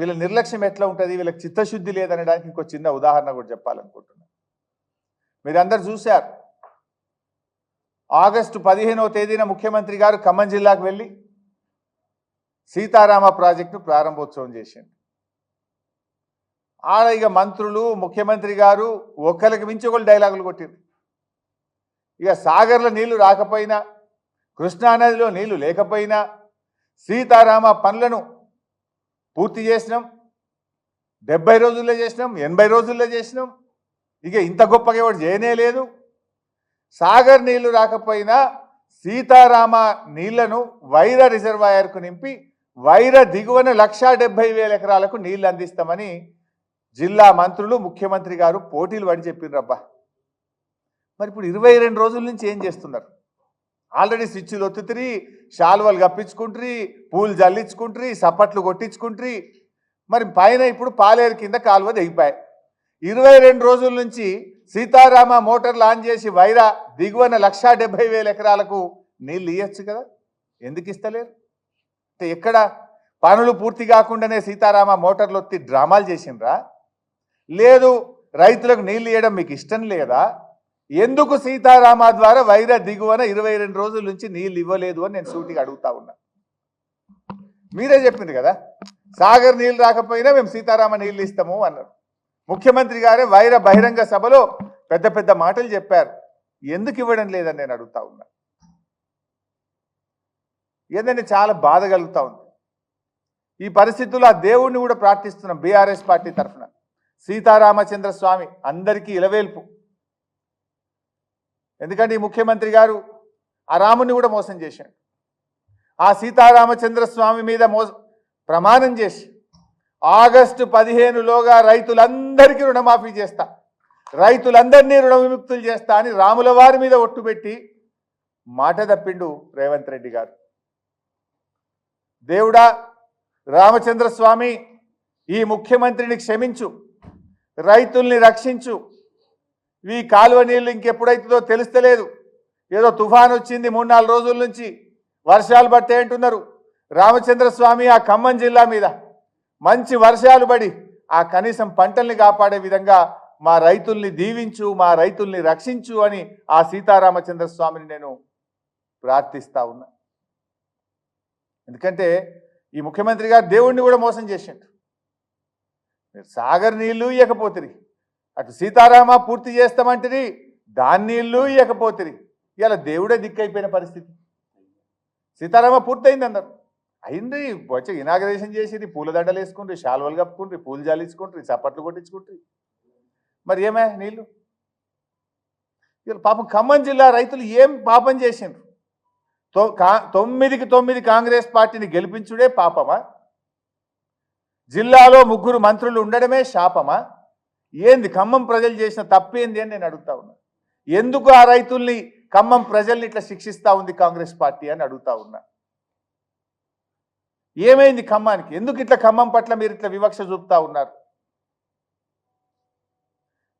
వీళ్ళ నిర్లక్ష్యం ఎట్లా ఉంటుంది? వీళ్ళకి చిత్తశుద్ధి లేదనడానికి ఇంకో చిన్న ఉదాహరణ కూడా చెప్పాలనుకుంటున్నాను మీరందరు చూశారు. ఆగస్టు పదిహేనవ తేదీన ముఖ్యమంత్రి గారు ఖమ్మం జిల్లాకు వెళ్ళి సీతారామ ప్రాజెక్టు ప్రారంభోత్సవం చేసిండు. ఆడ ఇక మంత్రులు ముఖ్యమంత్రి గారు ఒకరికి మించి ఒకళ్ళు డైలాగులు కొట్టిరు ఇక సాగర్లో నీళ్ళు రాకపోయినా కృష్ణానదిలో నీళ్ళు లేకపోయినా సీతారామ పనులను పూర్తి చేసినాం. డెబ్బై రోజుల్లో చేసినాం ఎనభై రోజుల్లో చేసినాం. ఇక ఇంత గొప్పగా ఎవడు చేయనే లేదు. సాగర్ నీళ్ళు రాకపోయినా సీతారామ నీళ్ళను వైర రిజర్వాయర్కు నింపి వైర దిగువన లక్షా డెబ్బై వేల ఎకరాలకు నీళ్ళు అందిస్తామని జిల్లా మంత్రులు ముఖ్యమంత్రి గారు పోటీలు పడి చెప్పిండ్రబ్బా మరి ఇప్పుడు ఇరవై రెండు రోజుల నుంచి ఏం చేస్తున్నారు? ఆల్రెడీ స్విచ్లు ఒత్తుతురి శాలువలు కప్పించుకుంటారు పూలు జల్లించుకుంటారు సప్పట్లు కొట్టించుకుంటారు మరి పైన ఇప్పుడు పాలేరు కింద కాలువ దిగిపాయి ఇరవై రెండు రోజుల నుంచి సీతారామ మోటార్ లాంచ్ చేసి వైరా దిగువన లక్షా డెబ్బై వేల ఎకరాలకు నీళ్ళు ఇవ్వచ్చు కదా? ఎందుకు ఇస్తలేరు? అంటే ఎక్కడ పనులు పూర్తి కాకుండానే సీతారామ మోటార్లు ఒత్తి డ్రామాలు చేసిండ్రా? లేదు రైతులకు నీళ్ళు ఇవ్వడం మీకు ఇష్టం లేదా? ఎందుకు సీతారామ ద్వారా వైర దిగువన ఇరవై రెండు రోజుల నుంచి నీళ్ళు ఇవ్వలేదు అని నేను సూటిగా అడుగుతా ఉన్నా. మీరే చెప్పింది కదా? సాగర్ నీళ్ళు రాకపోయినా మేము సీతారామ నీళ్ళు ఇస్తాము అన్నారు. ముఖ్యమంత్రి గారే వైర బహిరంగ సభలో పెద్ద పెద్ద మాటలు చెప్పారు. ఎందుకు ఇవ్వడం లేదని నేను అడుగుతా ఉన్నా. ఏంటంటే చాలా బాధ కలుగుతా ఉంది. ఈ పరిస్థితుల్లో ఆ దేవుణ్ణి కూడా ప్రార్థిస్తున్నాం బీఆర్ఎస్ పార్టీ తరఫున. సీతారామచంద్ర స్వామి అందరికీ ఇలవేల్పు. ఎందుకంటే ఈ ముఖ్యమంత్రి గారు ఆ రాముని కూడా మోసం చేశాడు. ఆ సీతారామచంద్ర స్వామి మీద మో ప్రమాణం చేసి ఆగస్టు పదిహేనులోగా రైతులందరికీ రుణమాఫీ చేస్తా రైతులందరినీ రుణ విముక్తులు చేస్తా అని రాముల వారి మీద ఒట్టు పెట్టి మాట తప్పిండు రేవంత్ రెడ్డి గారు. దేవుడా రామచంద్రస్వామి ఈ ముఖ్యమంత్రిని క్షమించు రైతుల్ని రక్షించు ఈ కాలువ నీళ్ళు ఇంకెప్పుడైతుందో తెలుస్తలేదు. ఏదో తుఫాన్ వచ్చింది మూడు నాలుగు రోజుల నుంచి. వర్షాలు పట్టే అంటున్నారు. రామచంద్ర స్వామి ఆ ఖమ్మం జిల్లా మీద. మంచి వర్షాలు పడి ఆ కనీసం పంటల్ని కాపాడే విధంగా మా రైతుల్ని దీవించు మా రైతుల్ని రక్షించు అని ఆ సీతారామచంద్ర స్వామిని నేను ప్రార్థిస్తా ఉన్నా. ఎందుకంటే ఈ ముఖ్యమంత్రి గారు దేవుణ్ణి కూడా మోసం చేసిండు. మీరు సాగర్ నీళ్ళు ఇవ్వకపోతుంది అటు సీతారామ పూర్తి చేస్తామంటిరి దాన్ని ఇల్లు ఇవ్వకపోతుంది ఇలా దేవుడే దిక్కైపోయిన పరిస్థితి. సీతారామ పూర్తయింది అన్నారు. అయింది వచ్చి ఇనాగరేషన్ చేసిరి పూలదండలు వేసుకుంటారు శాల్వలు కప్పుకుంటారు పూలు జాలించుకుంటారు చప్పట్లు కొట్టించుకుంటారు మరి ఏమే నీళ్ళు? ఇలా పాపం ఖమ్మం జిల్లా రైతులు ఏం పాపం చేసిండ్రు? కా- తొమ్మిదికి తొమ్మిది కాంగ్రెస్ పార్టీని గెలిపించుడే పాపమా? జిల్లాలో ముగ్గురు మంత్రులు ఉండడమే శాపమా? ఏంది ఖమ్మం ప్రజలు చేసిన తప్పేంది అని నేను అడుగుతా ఉన్నా. ఎందుకు ఆ రైతుల్ని ఖమ్మం ప్రజల్ని ఇట్లా శిక్షిస్తూ ఉంది కాంగ్రెస్ పార్టీ అని అడుగుతా ఉన్నా. ఏమైంది ఖమ్మానికి? ఎందుకు ఇట్లా ఖమ్మం పట్ల మీరు ఇట్లా వివక్ష చూపుతా ఉన్నారు?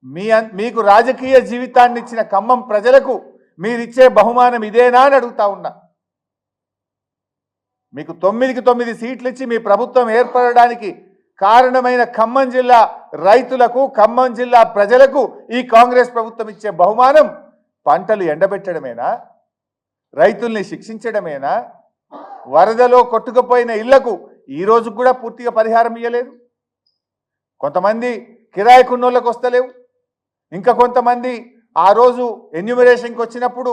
మీ మీకు రాజకీయ జీవితాన్ని ఇచ్చిన ఖమ్మం ప్రజలకు మీరిచ్చే బహుమానం ఇదేనా అని అడుగుతా ఉన్నా. మీకు తొమ్మిదికి తొమ్మిది సీట్లు ఇచ్చి మీ ప్రభుత్వం ఏర్పడడానికి కారణమైన ఖమ్మం జిల్లా రైతులకు ఖమ్మం జిల్లా ప్రజలకు ఈ కాంగ్రెస్ ప్రభుత్వం ఇచ్చే బహుమానం పంటలు ఎండబెట్టడమేనా? రైతుల్ని శిక్షించడమేనా? వరదలో కొట్టుకుపోయిన ఇళ్ళకు ఈ కూడా పూర్తిగా పరిహారం ఇవ్వలేదు కొంతమంది కిరాయి కున్నోళ్ళకు వస్తలేవు. ఇంకా కొంతమంది ఆ రోజు ఎన్యూమరేషన్కి వచ్చినప్పుడు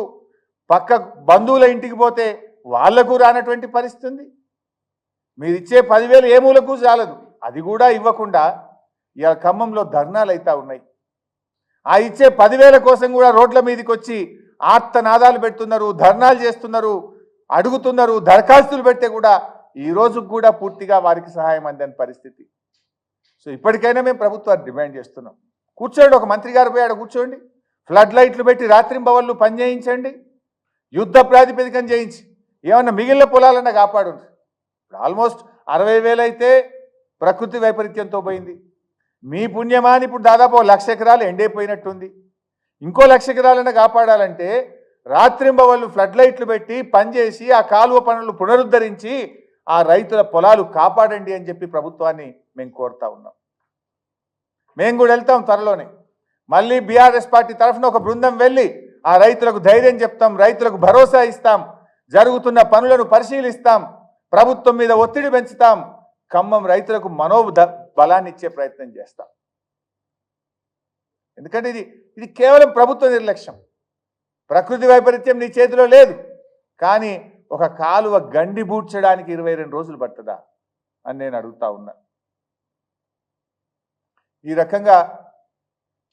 పక్క బంధువుల ఇంటికి పోతే వాళ్ళకు రానటువంటి పరిస్థితి ఉంది. మీరు ఇచ్చే పదివేలు ఏ మూలకు చాలదు అది కూడా ఇవ్వకుండా ఇవాళ ఖమ్మంలో ధర్నాలు అవుతా ఉన్నాయి. ఆ ఇచ్చే పదివేల కోసం కూడా రోడ్ల మీదకి వచ్చి ఆర్తనాదాలు పెడుతున్నారు ధర్నాలు చేస్తున్నారు అడుగుతున్నారు దరఖాస్తులు పెడితే కూడా ఈ రోజు కూడా పూర్తిగా వారికి సహాయం అందని పరిస్థితి. సో ఇప్పటికైనా మేము ప్రభుత్వాన్ని డిమాండ్ చేస్తున్నాం. కూర్చోండి ఒక మంత్రి గారు పోయి కూర్చోండి. ఫ్లడ్ లైట్లు పెట్టి రాత్రింబవళ్ళు పని చేయించండి. యుద్ధ ప్రాతిపదికన చేయించి. ఏమన్నా మిగిలిన పొలాలన్నా కాపాడు ఇప్పుడు ఆల్మోస్ట్ అరవై వేలైతే ప్రకృతి వైపరీత్యంతో పోయింది. మీ పుణ్యమాని ఇప్పుడు దాదాపు ఓ లక్ష ఎకరాలు ఎండైపోయినట్టుంది. ఇంకో లక్ష ఎకరాలను కాపాడాలంటే రాత్రింబవళ్ళు ఫ్లడ్ లైట్లు పెట్టి పనిచేసి ఆ కాలువ పనులు పునరుద్ధరించి ఆ రైతుల పొలాలు కాపాడండి అని చెప్పి ప్రభుత్వాన్ని మేము కోరుతా ఉన్నాం. మేము కూడా వెళ్తాం త్వరలోనే. మళ్ళీ బీఆర్ఎస్ పార్టీ తరఫున ఒక బృందం వెళ్ళి ఆ రైతులకు ధైర్యం చెప్తాం రైతులకు భరోసా ఇస్తాం జరుగుతున్న పనులను పరిశీలిస్తాం ప్రభుత్వం మీద ఒత్తిడి పెంచుతాం ఖమ్మం రైతులకు మనో బలాన్ని ఇచ్చే ప్రయత్నం చేస్తాం. ఎందుకంటే ఇది ఇది కేవలం ప్రభుత్వ నిర్లక్ష్యం. ప్రకృతి వైపరీత్యం నీ చేతిలో లేదు. కానీ ఒక కాలువ గండి బూడ్చడానికి ఇరవై రెండు రోజులు పడుతుందా అని నేను అడుగుతా ఉన్నా. ఈ రకంగా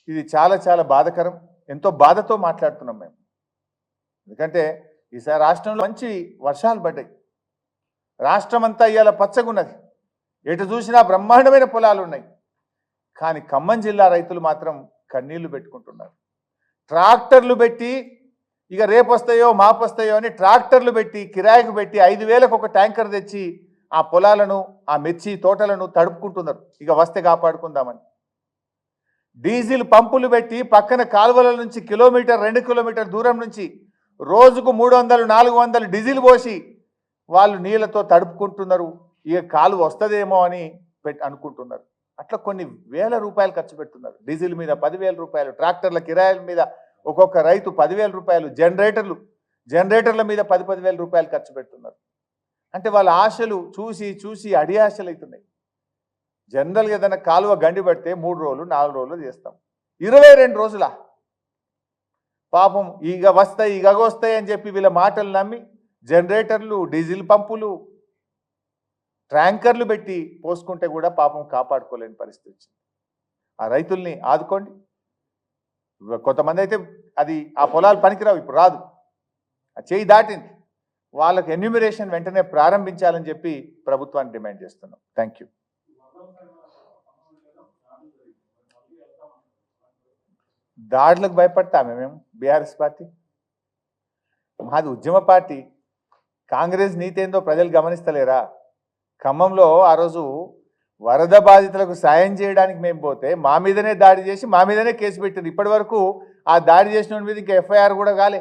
ఇది చాలా చాలా బాధకరం. ఎంతో బాధతో మాట్లాడుతున్నాం మేము. ఎందుకంటే ఈసారి రాష్ట్రంలో మంచి వర్షాలు పడ్డాయి. రాష్ట్రం అంతా ఇవాళ పచ్చగున్నది. ఎటు చూసినా బ్రహ్మాండమైన పొలాలు ఉన్నాయి. కానీ ఖమ్మం జిల్లా రైతులు మాత్రం కన్నీళ్ళు పెట్టుకుంటున్నారు. ట్రాక్టర్లు పెట్టి ఇక రేపు వస్తాయో మాపు వస్తాయో అని ట్రాక్టర్లు పెట్టి కిరాయికి పెట్టి ఐదు వేలకు ఒక ట్యాంకర్ తెచ్చి ఆ పొలాలను ఆ మిర్చి తోటలను తడుపుకుంటున్నారు. ఇక వస్తే కాపాడుకుందామని. డీజిల్ పంపులు పెట్టి పక్కన కాలువల నుంచి కిలోమీటర్ రెండు కిలోమీటర్ దూరం నుంచి రోజుకు మూడు వందలు నాలుగు వందలు డీజిల్ పోసి వాళ్ళు నీళ్ళతో తడుపుకుంటున్నారు. ఇక కాలువ వస్తుందేమో అని పెట్టి అనుకుంటున్నారు. అట్లా కొన్ని వేల రూపాయలు ఖర్చు పెడుతున్నారు. డీజిల్ మీద పదివేల రూపాయలు ట్రాక్టర్ల కిరాయిల మీద ఒక్కొక్క రైతు పదివేల రూపాయలు జనరేటర్లు జనరేటర్ల మీద పది పదివేల రూపాయలు ఖర్చు పెడుతున్నారు. అంటే వాళ్ళ ఆశలు చూసి చూసి అడి ఆశలు అవుతున్నాయి. జనరల్గా ఏదైనా కాలువ గండి పెడితే మూడు రోజులు నాలుగు రోజులు చేస్తాం. ఇరవై రెండు రోజుల? పాపం ఇక వస్తాయి ఇగ వస్తాయి అని చెప్పి వీళ్ళ మాటలు నమ్మి జనరేటర్లు డీజిల్ పంపులు ట్యాంకర్లు పెట్టి పోసుకుంటే కూడా పాపం కాపాడుకోలేని పరిస్థితి వచ్చింది. ఆ రైతుల్ని ఆదుకోండి. కొంతమంది అయితే అది ఆ పొలాలు పనికిరావు ఇప్పుడు రాదు. చేయి దాటింది. వాళ్ళకి ఎన్యూమిరేషన్ వెంటనే ప్రారంభించాలని చెప్పి ప్రభుత్వాన్ని డిమాండ్ చేస్తున్నాం. Thank you. దాడులకు భయపడతామే మేము బీఆర్ఎస్ పార్టీ. మాది ఉద్యమ పార్టీ. కాంగ్రెస్ నీతి ఏందో ప్రజలు గమనిస్తలేరా? ఖమ్మంలో ఆ రోజు వరద బాధితులకు సాయం చేయడానికి మేము పోతే మా మీదనే దాడి చేసి మా మీదనే కేసు పెట్టింది. ఇప్పటి వరకు ఆ దాడి చేసిన మీద ఇంకా ఎఫ్ఐఆర్ కూడా కాలే.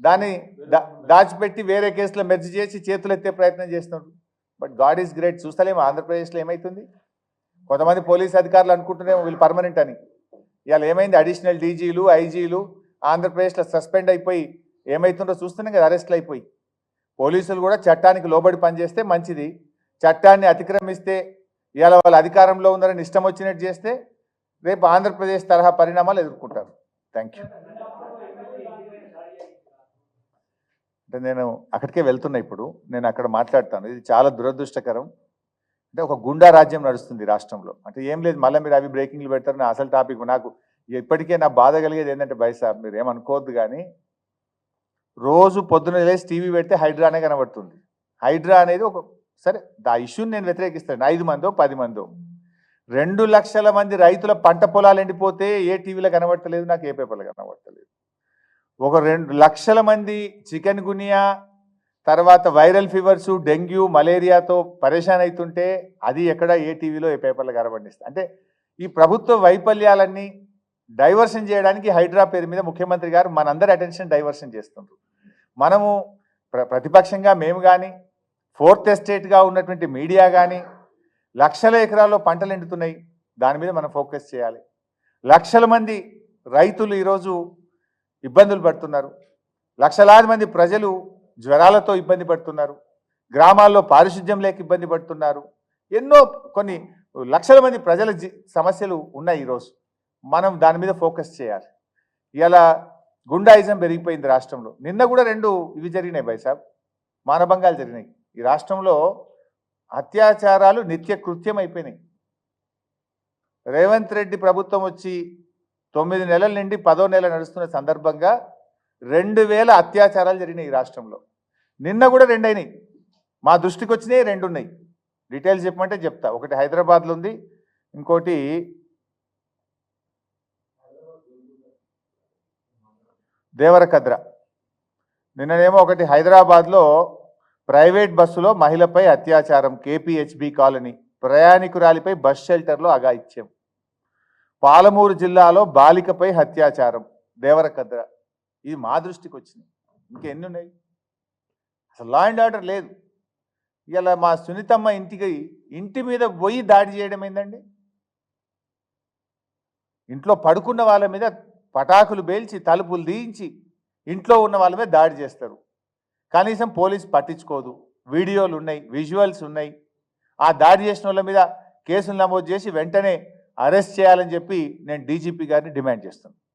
దాన్ని దా దాచిపెట్టి వేరే కేసులో మెర్జ్ చేసి చేతులు ఎత్తే ప్రయత్నం చేస్తున్నారు బట్ గాడ్ ఈజ్ గ్రేట్. చూస్తలేము? ఆంధ్రప్రదేశ్లో ఏమవుతుంది కొంతమంది పోలీస్ అధికారులు అనుకుంటున్నాము వీళ్ళు పర్మనెంట్ అని. ఇవాళ ఏమైంది? అడిషనల్ డీజీలు ఐజీలు ఆంధ్రప్రదేశ్లో సస్పెండ్ అయిపోయి ఏమవుతుందో చూస్తున్నాం కదా? అరెస్ట్లు అయిపోయి. పోలీసులు కూడా చట్టానికి లోబడి పనిచేస్తే మంచిది. చట్టాన్ని అతిక్రమిస్తే ఇవాళ వాళ్ళు అధికారంలో ఉన్నారని ఇష్టం వచ్చినట్టు చేస్తే రేపు ఆంధ్రప్రదేశ్ తరహా పరిణామాలు ఎదుర్కొంటారు. థ్యాంక్ యూ అంటే నేను అక్కడికే వెళ్తున్నా ఇప్పుడు. నేను అక్కడ మాట్లాడతాను. ఇది చాలా దురదృష్టకరం. అంటే ఒక గుండా రాజ్యం నడుస్తుంది రాష్ట్రంలో. అంటే ఏం లేదు మళ్ళీ మీరు అవి బ్రేకింగ్లు పెడతారు నా అసలు టాపిక్ నాకు ఇప్పటికే నా బాధ కలిగేది ఏంటంటే బైసా మీరు ఏమనుకోవద్దు కానీ రోజు పొద్దున లేచి టీవీ పెడితే హైడ్రానే కనబడుతుంది. హైడ్రా అనేది ఒక సరే ఆ ఇష్యూని నేను వ్యతిరేకిస్తాను. ఐదు మందో పది మందో. రెండు లక్షల మంది రైతుల పంట పొలాలు ఎండిపోతే ఏ టీవీలో కనబడతలేదు నాకు ఏ పేపర్లో కనబడతలేదు. ఒక రెండు లక్షల మంది చికెన్ గునియా తర్వాత వైరల్ ఫీవర్స్ డెంగ్యూ మలేరియాతో పరేషాన్ అవుతుంటే అది ఎక్కడ ఏ టీవీలో ఏ పేపర్లో కనబడిస్తుంది? అంటే ఈ ప్రభుత్వ వైఫల్యాలన్నీ డైవర్షన్ చేయడానికి హైడ్రా పేరు మీద ముఖ్యమంత్రి గారు మనందరి అటెన్షన్ డైవర్షన్ చేస్తుండ్రు. మనము ప్ర ప్రతిపక్షంగా మేము కానీ ఫోర్త్ ఎస్టేట్గా ఉన్నటువంటి మీడియా కానీ లక్షల ఎకరాల్లో పంటలు ఎండుతున్నాయి. దాని మీద మనం ఫోకస్ చేయాలి. లక్షల మంది రైతులు ఈరోజు ఇబ్బందులు పడుతున్నారు. లక్షలాది మంది ప్రజలు జ్వరాలతో ఇబ్బంది పడుతున్నారు. గ్రామాల్లో పారిశుద్ధ్యం లేక ఇబ్బంది పడుతున్నారు. ఎన్నో కొన్ని లక్షల మంది ప్రజల సమస్యలు ఉన్నాయి ఈరోజు. మనం దాని మీద ఫోకస్ చేయాలి. ఇలా గుండాయిజం పెరిగిపోయింది రాష్ట్రంలో. నిన్న కూడా రెండు ఇవి జరిగినాయి బైసాబ్ మానభంగాలు జరిగినాయి. ఈ రాష్ట్రంలో అత్యాచారాలు నిత్య కృత్యం అయిపోయినాయి రేవంత్ రెడ్డి ప్రభుత్వం వచ్చి తొమ్మిది నెలల నుండి పదో నెల నడుస్తున్న సందర్భంగా రెండు వేల అత్యాచారాలు జరిగినాయి ఈ రాష్ట్రంలో. నిన్న కూడా రెండు అయినాయి మా దృష్టికి వచ్చినాయి రెండు ఉన్నాయి డీటెయిల్స్ చెప్పమంటే చెప్తా. ఒకటి హైదరాబాద్లో ఉంది. ఇంకోటి దేవరకద్ర నిన్ననేమో ఒకటి హైదరాబాద్లో ప్రైవేట్ బస్సులో మహిళపై అత్యాచారం కేపీహెచ్బి కాలనీ ప్రయాణికురాలిపై బస్ షెల్టర్లో అగాయిత్యం పాలమూరు జిల్లాలో బాలికపై అత్యాచారం దేవరకద్ర ఇది మా దృష్టికి వచ్చింది ఇంకెన్ని ఉన్నాయి అసలు లా అండ్ ఆర్డర్ లేదు. ఇలా మా సునీతమ్మ ఇంటికి ఇంటి మీద పోయి దాడి చేయడం ఏందండి? ఇంట్లో పడుకున్న వాళ్ళ మీద పటాకులు పేల్చి తలుపులు తీయించి ఇంట్లో ఉన్న వాళ్ళ మీద దాడి చేస్తారు. కనీసం పోలీస్ పట్టించుకోదు. వీడియోలు ఉన్నాయి విజువల్స్ ఉన్నాయి. ఆ దాడి చేసిన వాళ్ళ మీద కేసులు నమోదు చేసి వెంటనే అరెస్ట్ చేయాలని చెప్పి నేను డీజీపీ గారిని డిమాండ్ చేస్తున్నాను.